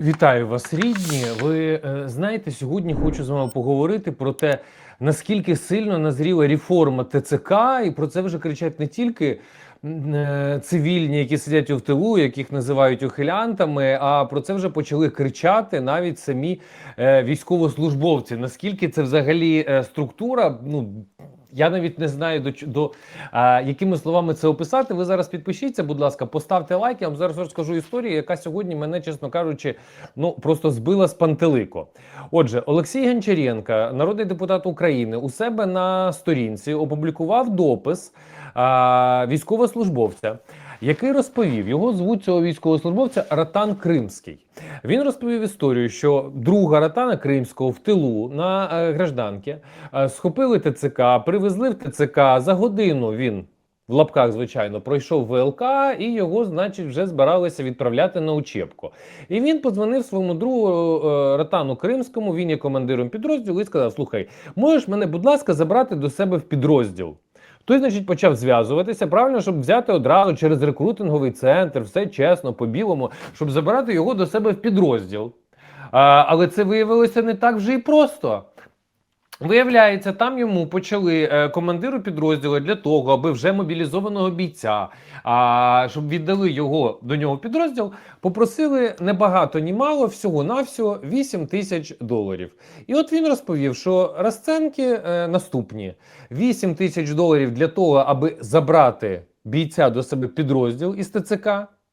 Вітаю вас, рідні. Ви е, знаєте, сьогодні хочу з вами поговорити про те, наскільки сильно назріла реформа ТЦК, і про це вже кричать не тільки е, цивільні, які сидять у тилу, яких називають ухилянтами, а про це вже почали кричати навіть самі е, військовослужбовці. Наскільки це взагалі структура? Ну я навіть не знаю до, до а, якими словами це описати. Ви зараз підпишіться, будь ласка, поставте лайк. Я вам зараз розкажу історію, яка сьогодні мене, чесно кажучи, ну просто збила з пантелико. Отже, Олексій Гончаренко, народний депутат України, у себе на сторінці опублікував допис а, військовослужбовця. Який розповів, його звуть цього військовослужбовця Ратан Кримський. Він розповів історію, що друга Ратана Кримського в тилу на е, гражданки е, схопили ТЦК, привезли в ТЦК за годину. Він в лапках, звичайно, пройшов ВЛК, і його, значить, вже збиралися відправляти на учебку. І він подзвонив своєму другу е, Ратану Кримському. Він є командиром підрозділу і сказав: Слухай, можеш мене, будь ласка, забрати до себе в підрозділ. Той, значить, почав зв'язуватися правильно, щоб взяти одразу через рекрутинговий центр, все чесно, по-білому, щоб забирати його до себе в підрозділ. А, але це виявилося не так вже і просто. Виявляється, там йому почали е, командиру підрозділу для того, аби вже мобілізованого бійця, а щоб віддали його до нього підрозділ, попросили не багато, ні мало, всього навсього 8 тисяч доларів. І от він розповів, що розценки е, наступні: 8 тисяч доларів для того, аби забрати бійця до себе підрозділ із ТЦК.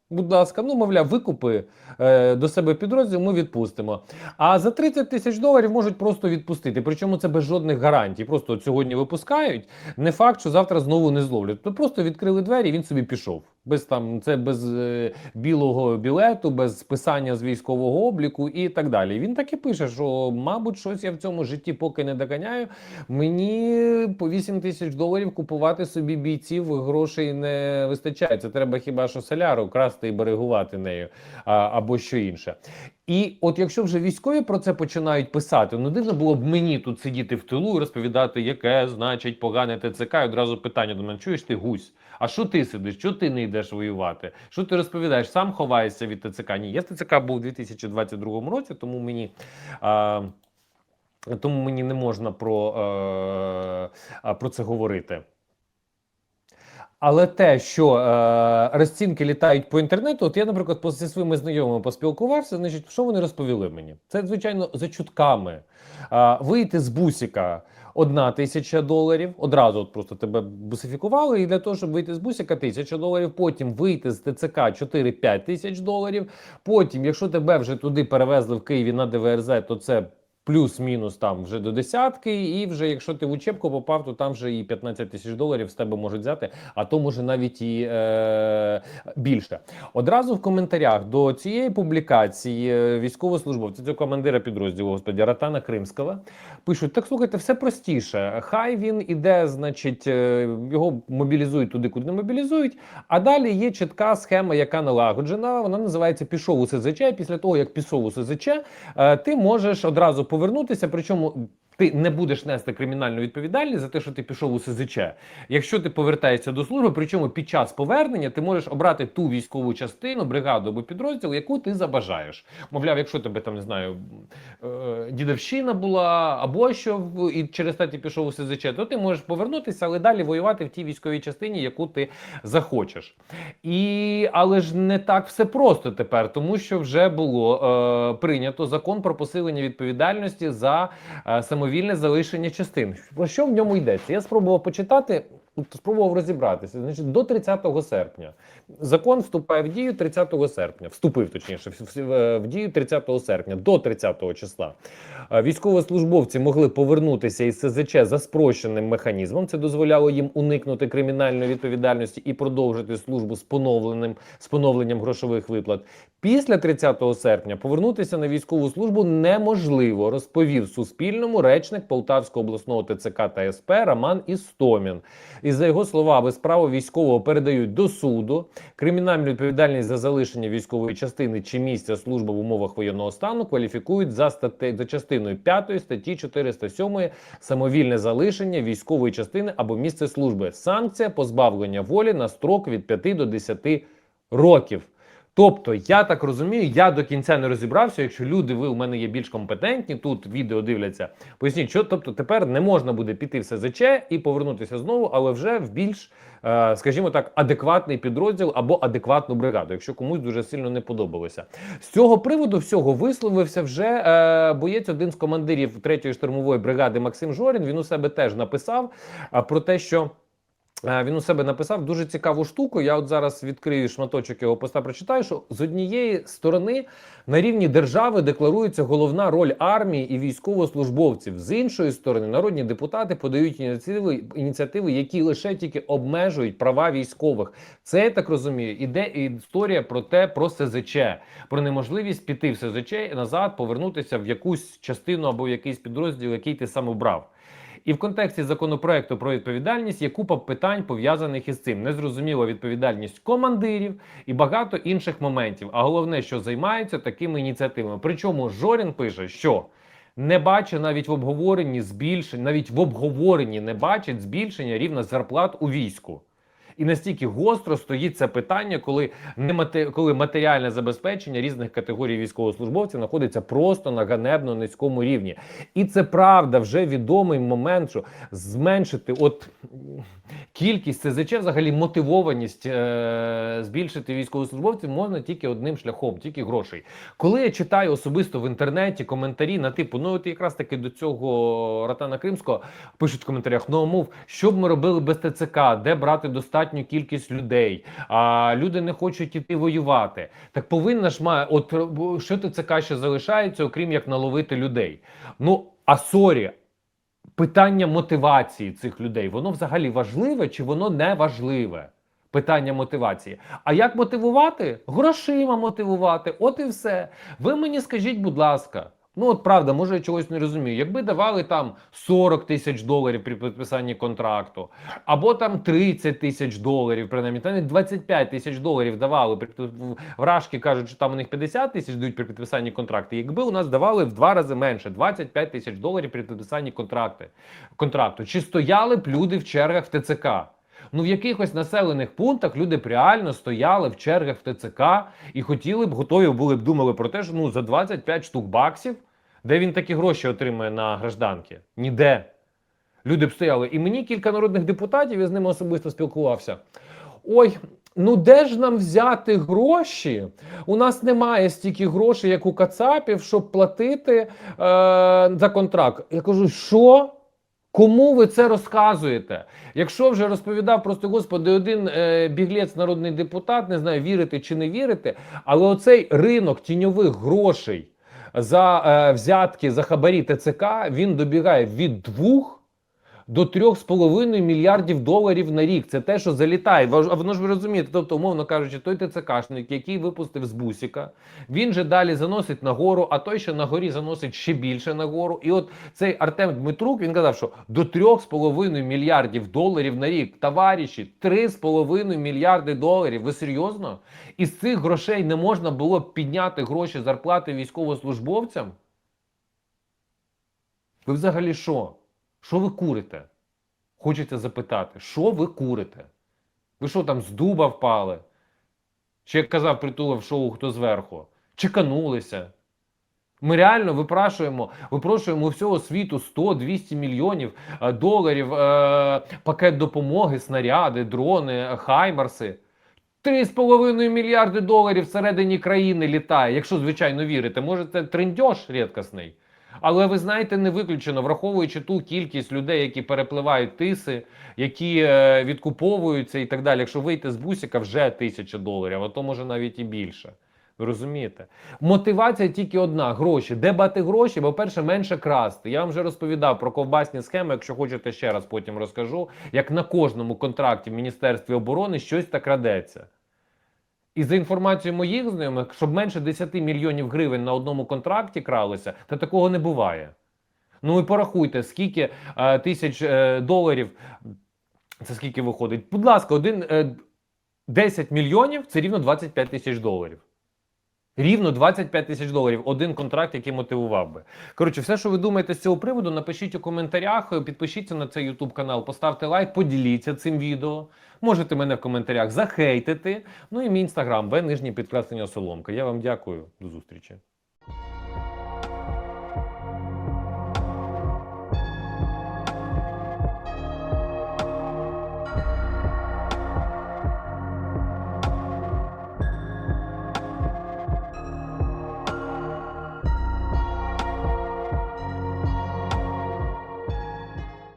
Будь ласка, ну мовляв, викупи е, до себе підрозділ, ми відпустимо. А за 30 тисяч доларів можуть просто відпустити. Причому це без жодних гарантій. Просто от сьогодні випускають. Не факт, що завтра знову не зловлять. То просто відкрили двері, і він собі пішов. Без там це без е, білого білету, без списання з військового обліку і так далі. Він так і пише, що мабуть, щось я в цьому житті поки не доганяю. Мені по 8 тисяч доларів купувати собі бійців грошей не вистачає. Це треба хіба що соляру красти і берегувати нею, а, або що інше. І от якщо вже військові про це починають писати, ну дивно було б мені тут сидіти в тилу і розповідати, яке значить погане ТЦК. І одразу питання до мене: чуєш ти гусь? А що ти сидиш? Що ти не йдеш воювати? Що ти розповідаєш? Сам ховаєшся від ТЦК? Ні, я ТЦК був у 2022 році, тому мені. А, тому мені не можна про, е, а, про це говорити. Але те, що е, розцінки літають по інтернету, от я, наприклад, зі своїми знайомими поспілкувався, значить, що вони розповіли мені? Це, звичайно, за чутками. Е, вийти з бусика одна тисяча доларів, одразу от просто тебе бусифікували, і для того, щоб вийти з бусика, тисяча доларів, потім вийти з ТЦК 4-5 тисяч доларів. Потім, якщо тебе вже туди перевезли в Києві на ДВРЗ, то це плюс-мінус там вже до десятки, і вже якщо ти в учебку попав, то там вже і 15 тисяч доларів з тебе можуть взяти, а то може навіть і е, більше. Одразу в коментарях до цієї публікації е, військовослужбовця, цього командира підрозділу, господі Ратана Кримського, пишуть: так слухайте, все простіше. Хай він іде, значить, е, його мобілізують туди, куди не мобілізують. А далі є чітка схема, яка налагоджена. Вона називається пішов у СЗЧ. Після того, як пішов у СЗЧ, е, ти можеш одразу повернутися. Причому ти не будеш нести кримінальну відповідальність за те, що ти пішов у СЗЧ. Якщо ти повертаєшся до служби, причому під час повернення ти можеш обрати ту військову частину, бригаду або підрозділ, яку ти забажаєш. Мовляв, якщо тебе там не знаю, е, дідовщина була, або що і через те ти пішов у СЗЧ, то ти можеш повернутися, але далі воювати в тій військовій частині, яку ти захочеш. І але ж не так все просто тепер, тому що вже було е, прийнято закон про посилення відповідальності за е, самовільне залишення частин. Про що в ньому йдеться? Я спробував почитати. Спробував розібратися. Значить, до 30 серпня закон вступає в дію 30 серпня. Вступив точніше в, дію 30 серпня до 30 числа. Е, Військовослужбовці могли повернутися із СЗЧ за спрощеним механізмом. Це дозволяло їм уникнути кримінальної відповідальності і продовжити службу з поновленим з поновленням грошових виплат. Після 30 серпня повернутися на військову службу неможливо, розповів Суспільному речник Полтавського обласного ТЦК та СП Роман Істомін. І за його словами, справу військового передають до суду. Кримінальну відповідальність за залишення військової частини чи місця служби в умовах воєнного стану кваліфікують за статей за частиною 5 статті 407 самовільне залишення військової частини або місце служби. Санкція позбавлення волі на строк від 5 до 10 років. Тобто, я так розумію, я до кінця не розібрався. Якщо люди, ви у мене є більш компетентні, тут відео дивляться. Поясніть, що тобто тепер не можна буде піти в СЗЧ і повернутися знову, але вже в більш, е, скажімо так, адекватний підрозділ або адекватну бригаду, якщо комусь дуже сильно не подобалося. З цього приводу всього висловився вже е, боєць один з командирів 3-ї штурмової бригади Максим Жорін. Він у себе теж написав е, про те, що. Е, Він у себе написав дуже цікаву штуку. Я от зараз відкрию шматочок його поста. Прочитаю, що з однієї сторони на рівні держави декларується головна роль армії і військовослужбовців. З іншої сторони, народні депутати подають ініціативи, ініціативи, які лише тільки обмежують права військових. Це я так розумію. Іде історія про те, про СЗЧ, про неможливість піти в СЗЧ назад, повернутися в якусь частину або в якийсь підрозділ, який ти сам обрав. І в контексті законопроекту про відповідальність є купа питань пов'язаних із цим. Незрозуміла відповідальність командирів і багато інших моментів. А головне, що займаються такими ініціативами. Причому Жорін пише, що не бачить навіть в обговоренні збільшень, навіть в обговоренні не бачить збільшення рівня зарплат у війську. І настільки гостро стоїть це питання, коли не мате, коли матеріальне забезпечення різних категорій військовослужбовців знаходиться просто на ганебно низькому рівні. І це правда, вже відомий момент, що зменшити от кількість СЗЧ, взагалі мотивованість е- збільшити військовослужбовців можна тільки одним шляхом, тільки грошей. Коли я читаю особисто в інтернеті коментарі на типу, ну от якраз таки до цього Ратана Кримського пишуть в коментарях: ну мов, що б ми робили без ТЦК, де брати достатню кількість людей, а люди не хочуть іти воювати. Так повинна ж має, от е, що ТЦК ще залишається, окрім як наловити людей. Ну а сорі. Питання мотивації цих людей, воно взагалі важливе чи воно не важливе? Питання мотивації. А як мотивувати? Грошима мотивувати. От і все. Ви мені скажіть, будь ласка. Ну, от правда, може, я чогось не розумію. Якби давали там 40 тисяч доларів при підписанні контракту, або там 30 тисяч доларів, принаймні, та не 25 тисяч доларів давали. при- Вражки кажуть, що там у них 50 тисяч дають при підписанні контракту. Якби у нас давали в два рази менше 25 тисяч доларів при підписанні контракти, контракту, чи стояли б люди в чергах в ТЦК? Ну, в якихось населених пунктах люди б реально стояли в чергах в ТЦК і хотіли б, готові були б думали про те, що ну за 25 штук баксів, де він такі гроші отримує на гражданки? Ніде. Люди б стояли. І мені кілька народних депутатів, я з ними особисто спілкувався. Ой, ну де ж нам взяти гроші? У нас немає стільки грошей, як у Кацапів, щоб платити е, за контракт. Я кажу, що? Кому ви це розказуєте? Якщо вже розповідав просто господи, один е, біглець, народний депутат, не знаю, вірити чи не вірити, але оцей ринок тіньових грошей за е, взятки за хабарі ТЦК він добігає від двох до 3,5 мільярдів доларів на рік. Це те, що залітає. А воно ж ви розумієте, тобто, умовно кажучи, той ТЦКшник, який випустив з бусіка, він же далі заносить нагору, а той, що на горі заносить ще більше нагору. І от цей Артем Дмитрук він казав, що до 3,5 мільярдів доларів на рік, товариші, 3,5 мільярди доларів. Ви серйозно? Із цих грошей не можна було б підняти гроші зарплати військовослужбовцям? Ви взагалі що? Що ви курите? Хочеться запитати, що ви курите? Ви що там з дуба впали? Чи як казав притулив шоу хто зверху? Чеканулися. Ми реально випрашуємо, випрошуємо у всього світу 100-200 мільйонів е, доларів е, пакет допомоги, снаряди, дрони, хаймарси. 3,5 мільярди доларів всередині країни літає, якщо звичайно вірите. Може, це трендьош рідкісний. Але ви знаєте, не виключено, враховуючи ту кількість людей, які перепливають тиси, які е, відкуповуються і так далі. Якщо вийти з бусика, вже тисяча доларів, а то може навіть і більше. Ви розумієте? Мотивація тільки одна: гроші. Де бати гроші? Бо перше менше красти. Я вам вже розповідав про ковбасні схеми. Якщо хочете ще раз потім розкажу, як на кожному контракті в Міністерстві оборони щось так крадеться. І за інформацією моїх знайомих, щоб менше 10 мільйонів гривень на одному контракті кралося, то такого не буває. Ну і порахуйте, скільки е, тисяч е, доларів, це скільки виходить. Будь ласка, один, е, 10 мільйонів це рівно 25 тисяч доларів. Рівно 25 тисяч доларів. Один контракт, який мотивував би. Коротше, все, що ви думаєте з цього приводу, напишіть у коментарях, підпишіться на цей YouTube канал, поставте лайк, поділіться цим відео. Можете мене в коментарях захейтити. Ну і мій інстаграм, в нижнє підкреслення соломка. Я вам дякую. До зустрічі.